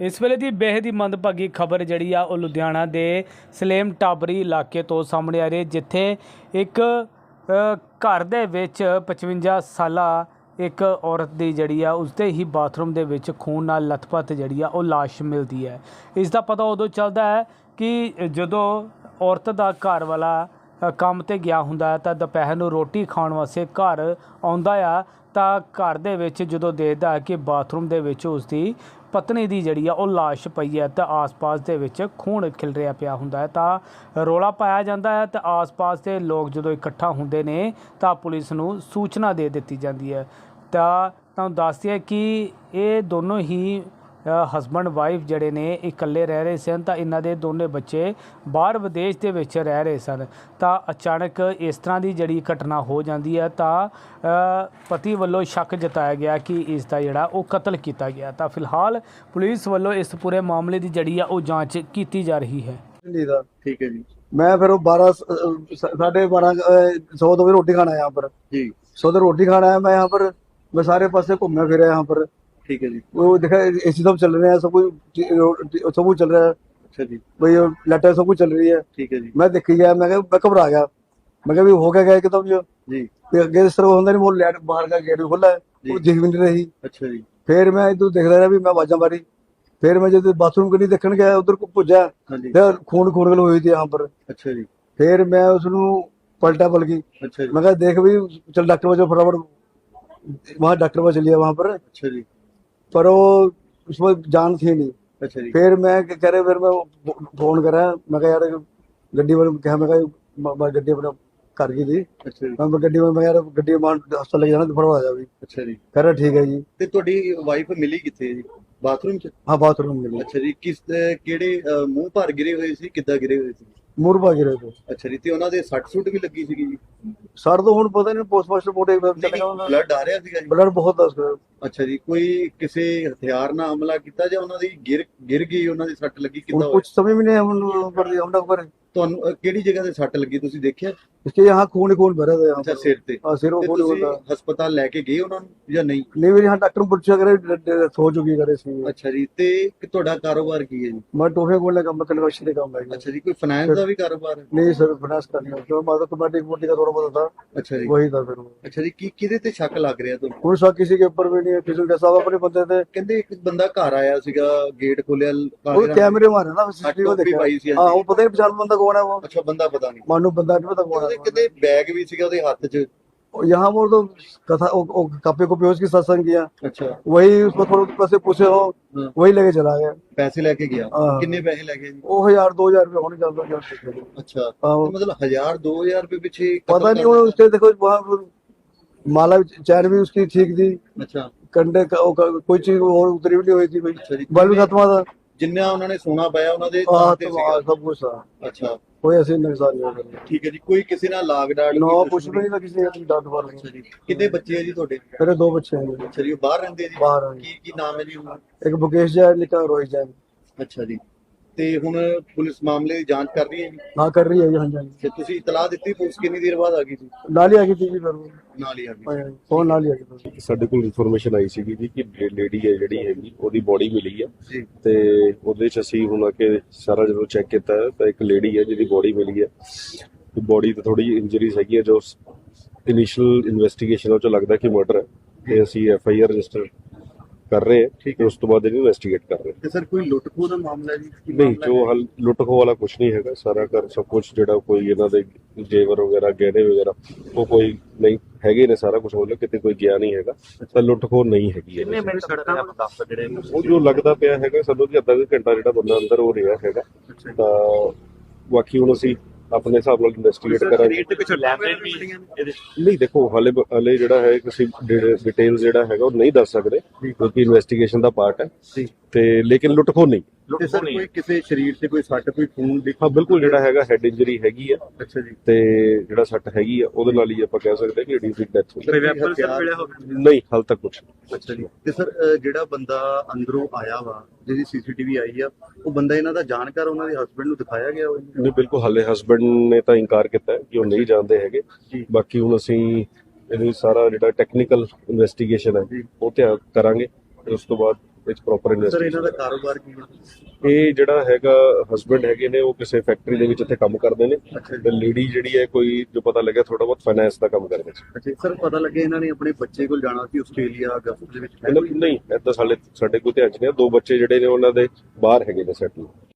ਇਸ ਵੇਲੇ ਦੀ ਬੇਹਦ ਹੀ ਮੰਦਭਾਗੀ ਖਬਰ ਜਿਹੜੀ ਆ, ਉਹ ਲੁਧਿਆਣਾ ਦੇ ਸਲੇਮ ਟਾਬਰੀ ਇਲਾਕੇ ਤੋਂ ਸਾਹਮਣੇ ਆ ਰਹੀ ਹੈ, ਜਿੱਥੇ ਇੱਕ ਘਰ ਦੇ ਵਿੱਚ 55 ਸਾਲਾ ਇੱਕ ਔਰਤ ਦੀ ਜਿਹੜੀ ਆ, ਉਸਦੇ ਹੀ ਬਾਥਰੂਮ ਦੇ ਵਿੱਚ ਖੂਨ ਨਾਲ ਲਥਪਥ ਜਿਹੜੀ ਆ, ਉਹ ਲਾਸ਼ ਮਿਲਦੀ ਹੈ। ਇਸ ਦਾ ਪਤਾ ਉਦੋਂ ਚੱਲਦਾ ਹੈ ਕਿ ਜਦੋਂ ਔਰਤ ਦਾ ਘਰ ਵਾਲਾ ਕੰਮ ਤੇ ਗਿਆ ਹੁੰਦਾ ਤਾਂ ਦੁਪਹਿਰ ਨੂੰ ਰੋਟੀ ਖਾਣ ਵਾਸਤੇ ਘਰ ਆਉਂਦਾ ਆ। ਤਾਂ ਘਰ ਦੇ ਵਿੱਚ ਜਦੋਂ ਦੇਖਦਾ ਹੈ ਕਿ ਬਾਥਰੂਮ ਦੇ ਵਿੱਚ ਉਸਦੀ ਪਤਨੀ ਦੀ ਜਿਹੜੀ ਆ, ਉਹ ਲਾਸ਼ ਪਈ ਹੈ, ਤਾਂ ਆਸ-ਪਾਸ ਦੇ ਵਿੱਚ ਖੂਨ ਖਿਲ ਰਿਹਾ ਪਿਆ ਹੁੰਦਾ ਹੈ। ਤਾਂ ਰੋਲਾ ਪਾਇਆ ਜਾਂਦਾ ਹੈ, ਤਾਂ ਆਸ-ਪਾਸ ਦੇ ਲੋਕ ਜਦੋਂ ਇਕੱਠਾ ਹੁੰਦੇ ਨੇ, ਤਾਂ ਪੁਲਿਸ ਨੂੰ ਸੂਚਨਾ ਦੇ ਦਿੱਤੀ ਜਾਂਦੀ ਹੈ। ਤਾਂ ਤੁਹਾਨੂੰ ਦੱਸਦੀ ਹੈ ਕਿ ਇਹ ਦੋਨੋਂ ਹੀ ਹਸਬੰਡ ਵਾਈਫ ਜਿਹੜੇ ਨੇ ਇਕੱਲੇ ਰਹਿ ਰਹੇ ਸਨ ਤਾਂ ਇਹਨਾਂ ਦੇ ਦੋਨੇ ਬੱਚੇ ਬਾਹਰ ਵਿਦੇਸ਼ ਦੇ ਵਿੱਚ ਰਹਿ ਰਹੇ ਸਨ। ਤਾਂ ਅਚਾਨਕ ਇਸ ਤਰ੍ਹਾਂ ਦੀ ਜਿਹੜੀ ਘਟਨਾ ਹੋ ਜਾਂਦੀ ਹੈ ਤਾਂ ਪਤੀ ਵੱਲੋਂ ਸ਼ੱਕ ਜਤਾਇਆ ਗਿਆ ਕਿ ਇਸ ਦਾ ਜਿਹੜਾ ਉਹ ਕਤਲ ਕੀਤਾ ਗਿਆ। ਤਾਂ ਫਿਲਹਾਲ ਪੁਲਿਸ ਵੱਲੋਂ ਇਸ ਪੂਰੇ ਮਾਮਲੇ ਦੀ ਜਿਹੜੀ ਆ ਉਹ ਜਾਂਚ ਕੀਤੀ ਜਾ ਰਹੀ ਹੈ। ਠੀਕ ਹੈ ਜੀ। ਮੈਂ ਫਿਰ ਉਹ 12 12:30 100 ਤੋਂ ਵੀ ਰੋਟੀ ਖਾਣਾ ਆਇਆ ਪਰ। ਜੀ। 100 ਤੋਂ ਰੋਟੀ ਖਾਣਾ ਆਇਆ ਮੈਂ ਯਹਾਂ ਪਰ ਮੈਂ ਸਾਰੇ ਪਾਸੇ ਘੁੰਮਿਆ ਫਿਰਿਆ ਯਹਾਂ ਪਰ फिरे यहाँ पर ठीक है जी वो देखा एसी सब चल रहे हैं सब कुछ सब कुछ चल रहा है अच्छा जी भाई लेटर सब कुछ चल रही है ठीक है जी मैं देखी गया मैं कहा- मैं घबरा गया मैं कहा भी हो क्या गया एकदम जो जी ਤੇ ਅੱਗੇ ਇਸ ਤਰ੍ਹਾਂ ਹੁੰਦਾ ਨਹੀਂ ਉਹ ਲੈਟ ਬਾਹਰ ਦਾ ਗੇਟ ਵੀ ਖੁੱਲਾ ਹੈ ਉਹ ਜੀ। ਦਿਖ ਵੀ ਨਹੀਂ ਰਹੀ अच्छा जी ਫਿਰ ਮੈਂ ਇਦੋਂ ਦੇਖਦਾ ਰਿਹਾ ਵੀ ਮੈਂ ਆਵਾਜ਼ਾਂ ਮਾਰੀ ਫਿਰ ਮੈਂ ਜਦ ਬਾਥਰੂਮ ਕਨੀ ਦੇਖਣ ਗਿਆ ਉਧਰ ਕੋ ਪੁੱਜਾ हाँ जी ਫਿਰ ਖੂਨ ਖੂਨ ਗਲ ਹੋਈ ਸੀ यहाँ पर अच्छा जी ਫਿਰ ਮੈਂ ਉਸ ਨੂੰ ਪਲਟਾ ਬਲਕੀ अच्छा जी मैं कहा देख भी चल डॉक्टर बजे फटाफट वहाँ डॉक्टर पर चलिए वहाँ पर अच्छा जी पर वो उसमें जान थी नहीं अच्छा जी फिर मैं क्या कह रहे फिर मैं फोन करा मैं कहा यार गड्डी वाले कहा मैं कहा मैं गड्डी अपना कर गई थी अच्छा जी मैं गड्डी में मैं यार गड्डी में हस्पताल ले जाना तो फटाफट आ जा भी अच्छा जी कह रहा ठीक है जी ਤੇ ਤੁਹਾਡੀ ਵਾਈਫ ਮਿਲੀ ਕਿੱਥੇ ਜੀ ਬਾਥਰੂਮ ਚ हाँ बाथरूम में ਅੱਛਾ ਜੀ ਕਿਸ ਅਹ, ਕਿਹੜੇ ਅਹ, ਮੂੰਹ ਭਰ ਗਿਰੇ ਹੋਏ ਸੀ ਕਿੱਦਾਂ ਗਿਰੇ ਹੋਏ ਸੀ ਮੁਰਬਾ ਤੋਂ। ਅੱਛਾ ਜੀ ਤੇ ਉਹਨਾਂ ਦੇ ਸੱਟ ਸੁੱਟ ਵੀ ਲੱਗੀ ਸੀਗੀ ਜੀ? ਸਰ ਤੋਂ ਹੁਣ ਪਤਾ ਨਹੀਂ ਪੋਸਟਮਾਸਟਰ ਰਿਪੋਰਟ ਇੱਕ ਵਾਰ ਚੱਕਣਾ ਉਹਨਾਂ ਬਲੱਡ ਆ ਰਿਹਾ ਸੀਗਾ ਜੀ? ਬਲੱਡ ਬਹੁਤ ਦੱਸ ਅੱਛਾ ਜੀ ਕੋਈ ਕਿਸੇ ਹਥਿਆਰ ਨਾਲ ਹਮਲਾ ਕੀਤਾ ਜਾਂ ਉਹਨਾਂ ਦੀ ਗਿਰ ਗਿਰ ਗਈ ਉਹਨਾਂ ਦੀ ਸੱਟ ਲੱਗੀ? ਕਿੱਦਾਂ ਹੋਇਆ? ਕੁਝ ਸਮਝ ਵੀ ਨਹੀਂ ਹੁਣ ਪਰ ਹਮਲਾ ਕਰੇ ਤੁਹਾਨੂੰ ਅਹ, ਕਿਹੜੀ ਜਗ੍ਹਾ ਤੇ ਸੱਟ ਲੱਗੀ ਤੁਸੀਂ ਦੇਖਿਆ इसके यहाँ खून ही खून भरे थे यहाँ ਅੱਛਾ पर ਸਿਰ ਤੇ हाँ सिर वो ਤੇ खून ही खून ਤੁਸੀਂ था ਹਸਪਤਾਲ ਲੈ ਕੇ ਗਏ ਉਹਨਾਂ ਨੂੰ ਜਾਂ ਨਹੀਂ नहीं मेरे यहाँ डॉक्टर पूछा करे डेथ हो चुकी है करे इसकी ਅੱਛਾ ਜੀ ਤੇ ਕਿ ਤੁਹਾਡਾ ਕਾਰੋਬਾਰ ਕੀ ਹੈ ਜੀ मैं टोफे बोलने का मैं कलकश्री का हूँ ਅੱਛਾ ਜੀ ਕੋਈ ਫਾਈਨੈਂਸ ਦਾ ਵੀ ਕਾਰੋਬਾਰ ਹੈ नहीं सर फाइनेंस का नहीं तो माता कमेटी कमेटी का थोड़ा बहुत था ਅੱਛਾ ਜੀ वही था फिर वो ਅੱਛਾ ਜੀ ਕੀ ਕਿਹਦੇ ਤੇ ਸ਼ੱਕ ਲੱਗ ਰਿਹਾ ਤੁਹਾਨੂੰ कोई शक किसी के ऊपर भी नहीं है किसी के सब अपने बंदे थे ਕਹਿੰਦੇ ਇੱਕ ਬੰਦਾ ਘਰ ਆਇਆ ਸੀਗਾ ਗੇਟ ਖੋਲਿਆ वो कैमरे मारे ना सीसीटीवी को टोपी देखा पाई सी हाँ ऐसी। वो पता नहीं पहचान बंदा कौन है वो अच्छा बंदा पता नहीं मानू बंदा नहीं पता कौन है कितने बैग भी ਸੀਗਾ ਉਹਦੇ ਹੱਥ 'ਚ यहाँ वो तो कथा कापी कॉपी उसकी सत्संग किया अच्छा वही उसको थोड़े पैसे पूछे हो वही लेके चला गया पैसे लेके गया कितने पैसे लेके ਉਹ ਹਜ਼ਾਰ 2000 ਰੁਪਏ ਹੋਣੇ ਚੱਲਦਾ ਗਿਆ ਅੱਛਾ ਮਤਲਬ ਹਜ਼ਾਰ 2000 ਰੁਪਏ ਪਿੱਛੇ ਪਤਾ ਨਹੀਂ ਉਹ ਉਸਤੇ ਦੇਖੋ ਵਾਹ माला चैन भी उसकी ठीक थी अच्छा कंडे कोई चीज और उतरी भी नहीं हुई थी बल्ब खत्म था ਜਿੰਨਾ ਉਹਨਾਂ ਨੇ ਸੋਨਾ ਪਾਇਆ ਉਹਨਾਂ ਦੇ ਨਾਂ ਤੇ ਸਭ ਕੁਝ ਆ। ਅੱਛਾ। ਕੋਈ ਅਸੀਂ ਨੁਕਸਾਨ ਨਹੀਂ ਕਰਿਆ ਠੀਕ ਹੈ ਜੀ ਕੋਈ ਕਿਸੇ ਨਾਲ ਲਾਗਡਾੜ ਨਾ ਕੁਝ ਵੀ ਨਹੀਂ ਨਾ ਕਿਸੇ ਨੇ ਡਾਂਟ ਮਾਰ ਲਈ ਕਿਤੇ ਬੱਚੇ ਆ ਜੀ ਤੁਹਾਡੇ? ਮੇਰੇ ਦੋ ਬੱਚੇ ਨੇ ਜੀ। ਉਹ ਬਾਹਰ ਰਹਿੰਦੇ ਆ ਜੀ? ਬਾਹਰ ਆ ਜੀ। ਕੀ ਕੀ ਨਾਮ ਹੈ ਜੀ ਇੱਕ ਬੁਕੇਸ਼ ਜੈਨ ਇੱਕ ਰੋਹਿਤ ਜੈਨ। ਅੱਛਾ ਜੀ। ਤੇ ਹੁਣ ਪੁਲਿਸ ਮਾਮਲੇ ਦੀ ਜਾਂਚ ਕਰ ਰਹੀ ਹੈ ਜੀ? ਹਾਂ ਕਰ ਰਹੀ ਹੈ ਜੀ ਹਾਂਜੀ ਤੇ ਤੁਸੀਂ ਇਤਲਾਹ ਦਿੱਤੀ ਪੁਲਿਸ ਕਿੰਨੀ ਦੇਰ ਬਾਅਦ ਆ ਗਈ ਜੀ ਨਾਲ ਹੀ ਆ ਗਈ ਸੀ ਜੀ ਫਿਰ ਨਾਲ ਹੀ ਆ ਗਈ। ਫੋਨ ਨਾਲ ਹੀ ਆ ਗਈ ਸਾਡੇ ਕੋਲ ਇਨਫੋਰਮੇਸ਼ਨ ਆਈ ਸੀਗੀ ਜੀ ਕਿ ਲੇਡੀ ਹੈ ਜਿਹੜੀ ਹੈਗੀ ਉਹਦੀ ਬੋਡੀ ਮਿਲੀ ਆ। ਤੇ ਉਹਦੇ ਚ ਅਸੀਂ ਹੁਣ ਆ ਕੇ ਸਾਰਾ ਜਦੋਂ ਚੈੱਕ ਕੀਤਾ ਤਾਂ ਇੱਕ ਲੇਡੀ ਹੈ ਜਿਹਦੀ ਬੋਡੀ ਮਿਲੀ ਹੈ ਤੇ ਬੋਡੀ ਤੇ ਥੋੜੀ ਇੰਜਰੀਜ਼ ਹੈਗੀ ਆ ਜੋ ਇਨੀਸ਼ੀਅਲ ਇਨਵੈਸਟੀਗੇਸ਼ਨ ਉਹ ਚ ਲੱਗਦਾ ਕਿ ਮਰਡਰ ਹੈ। ਤੇ ਅਸੀਂ ਐਫ ਆਈ ਆਰ ਰਜਿਸਟਰ ਕਰ ਰਹੇ ਹਾਂ ਠੀਕ ਤੇ ਉਸ ਤੋਂ ਬਾਅਦ ਇਹਨੂੰ ਇਨਵੈਸਟੀਗੇਟ ਕਰ ਰਹੇ ਤੇ ਸਰ ਕੋਈ ਲੁੱਟ ਖੋਹ ਦਾ ਮਾਮਲਾ ਹੈ ਜੀ? ਕੀ ਹਾਂ ਨਹੀਂ ਮਾਮਲਾ ਜੋ ਹੈ? ਹਲ ਲੁੱਟ ਖੋਹ ਵਾਲਾ ਕੁਝ ਨਹੀਂ ਹੈਗਾ। ਸਾਰਾ ਕਰ ਸਭ ਕੁਝ ਜਿਹੜਾ ਕੋਈ ਇਹਨਾਂ ਦੇ ਜੇਵਰ ਵਗੈਰਾ ਗਹਿਣੇ ਵਗੈਰਾ ਉਹ ਕੋਈ ਨਹੀਂ ਹੈਗੇ ਨੇ ਸਾਰਾ ਕੁਝ ਮਤਲਬ ਕਿਤੇ ਕੋਈ ਗਿਆ ਨਹੀਂ ਹੈਗਾ। ਤਾਂ ਲੁੱਟ ਖੋਹ ਨਹੀਂ ਹੈਗੀ ਇਹਦੇ 'ਚ। ਮਿੰਟ ਸੜਕਾਂ ਦੱਸ ਜਿਹੜੇ ਉਹ ਜੋ ਲੱਗਦਾ ਪਿਆ ਹੈਗਾ ਸਾਨੂੰ ਕਿ ਅੱਧਾ ਕੁ ਘੰਟਾ ਜਿਹੜਾ ਬੰਦਾ ਅੰਦਰ ਹੋ ਰਿਹਾ ਹੈਗਾ ਤਾਂ ਬਾਕੀ ਹੁਣ ਅਸੀਂ ਆਪਣੇ ਹਿਸਾਬ ਨਾਲ ਇਨਵੈਸਟੀਗੇਟ ਕਰਾਂਗੇ। ਤੇ ਕੁਝ ਲੈਬਰੇਟਰੀ ਮੀਟਿੰਗਾਂ ਇਹਦੇ ਨਹੀਂ ਦੇਖੋ ਹਾਲੇ ਹਾਲੇ ਜਿਹੜਾ ਹੈ ਕਿਸੇ ਡਿਟੇਲ ਜਿਹੜਾ ਹੈਗਾ ਉਹ ਨਹੀਂ ਦੱਸ ਸਕਦੇ ਕਿਉਂਕਿ ਇਨਵੈਸਟੀਗੇਸ਼ਨ ਦਾ ਪਾਰਟ ਹੈ। ਤੇ ਲੇਕਿਨ ਲੁੱਟ ਖੋਹ ਨਹੀਂ। ਤੇ ਸਰ ਕੋਈ ਕਿਸੇ ਸਰੀਰ ਤੇ ਕੋਈ ਸੱਟ ਕੋਈ ਖੂਨ ਦੀ ਹਾਂ ਬਿਲਕੁਲ ਜਿਹੜਾ ਹੈਗਾ ਹੈਡ ਇੰਜਰੀ ਹੈਗੀ ਆ। ਅੱਛਾ ਜੀ। ਤੇ ਜਿਹੜਾ ਸੱਟ ਹੈਗੀ ਆ ਉਹਦੇ ਨਾਲ ਹੀ ਆਪਾਂ ਕਹਿ ਸਕਦੇ ਕਿ ਇਹਦੀ ਡੈਥ ਹੋਈ। ਵੈਪਨ ਸਰ ਮਿਲਿਆ ਹੋਵੇ? ਨਹੀਂ ਹਾਲ ਤੱਕ ਕੁਝ ਅੱਛਾ ਜੀ। ਤੇ ਸਰ ਜਿਹੜਾ ਬੰਦਾ ਅੰਦਰੋਂ ਆਇਆ ਵਾ ਜਿਹਦੀ ਸੀਸੀਟੀਵੀ ਆਈ ਆ ਉਹ ਬੰਦਾ ਇਹਨਾਂ ਦਾ ਜਾਣਕਾਰ ਉਹਨਾਂ ਦੇ ਹਸਬੰਡ ਨੂੰ ਦਿਖਾਇਆ ਗਿਆ ਹੋਵੇ? ਨਹੀਂ ਬਿਲਕੁਲ ਹਾਲੇ ਹਸਬੰਡ ਨੇ ਤਾਂ ਇਨਕਾਰ ਕੀਤਾ ਕਿ ਉਹ ਨਹੀਂ ਜਾਣਦੇ ਹੈਗੇ। ਜੀ। ਬਾਕੀ ਹੁਣ ਅਸੀਂ ਇਹਦੀ ਸਾਰਾ ਜਿਹੜਾ ਟੈਕਨੀਕਲ ਇਨਵੈਸਟੀਗੇਸ਼ਨ ਹੈ। ਉਹ ਧਿਆਨ ਕਰਾਂਗੇ ਉਸ ਤੋਂ ਬਾਅਦ ਵਿੱਚ ਪ੍ਰੋਪਰ ਸਰ ਇਹਨਾਂ ਦਾ ਕਾਰੋਬਾਰ ਕੀ ਹੈ? ਇਹ ਜਿਹੜਾ ਹੈਗਾ ਹਸਬੰਡ ਹੈਗੇ ਨੇ ਉਹ ਕਿਸੇ ਫੈਕਟਰੀ ਦੇ ਵਿੱਚ ਇੱਥੇ ਕੰਮ ਕਰਦੇ ਨੇ। ਅੱਛਾ ਤੇ ਲੇਡੀ ਜਿਹੜੀ ਹੈ ਕੋਈ ਜੋ ਪਤਾ ਲੱਗਿਆ ਥੋੜਾ ਬਹੁਤ ਫਾਈਨੈਂਸ ਦਾ ਕੰਮ ਕਰਦੇ ਸੀ ਅੱਛਾ ਸਰ ਪਤਾ ਲੱਗਿਆ ਇਹਨਾਂ ਨੇ ਆਪਣੇ ਬੱਚੇ ਕੋਲ ਜਾਣਾ ਸੀ ਆਸਟ੍ਰੇਲੀਆ ਗਲਫ ਦੇ ਵਿੱਚ। ਕੋਈ? ਨਹੀਂ ਏਦਾਂ ਸਾਡੇ ਸਾਡੇ ਕੋਲ ਚ ਨਹੀਂ ਆ। ਦੋ ਬੱਚੇ ਜਿਹੜੇ ਨੇ ਉਹਨਾਂ ਦੇ ਬਾਹਰ ਹੈਗੇ ਨੇ ਸੈਟਲ